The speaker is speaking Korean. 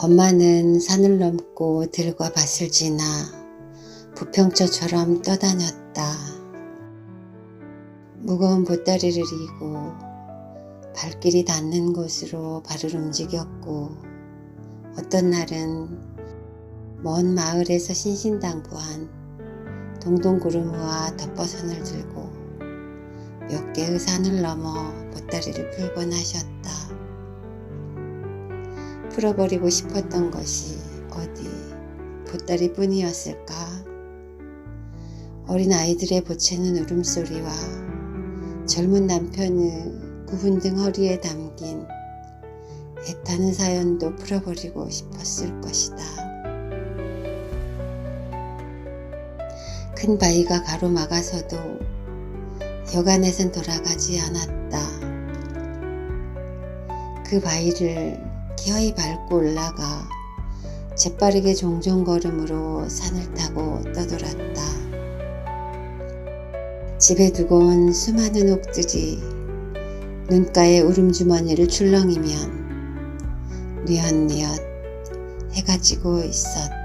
엄마는 산을 넘고 들과 밭을 지나 부평초처럼 떠다녔다. 무거운 보따리를 이고 발길이 닿는 곳으로 발을 움직였고 어떤 날은 먼 마을에서 신신당부한 동동구름우와 덮버선을 들고 몇 개의 산을 넘어 보따리를 풀곤 하셨다. 풀어버리고 싶었던 것이 어디 보따리 뿐이었을까? 어린 아이들의 보채는 울음소리와 젊은 남편의 구분등 허리에 담긴 애타는 사연도 풀어버리고 싶었을 것이다. 큰 바위가 가로막아서도 여간에선 돌아가지 않았다. 그 바위를 기어이 밟고 올라가 재빠르게 종종 걸음으로 산을 타고 떠돌았다. 집에 두고 온 수많은 옥들이 눈가에 울음주머니를 출렁이면 뉘엿뉘엿 해가 지고 있었다.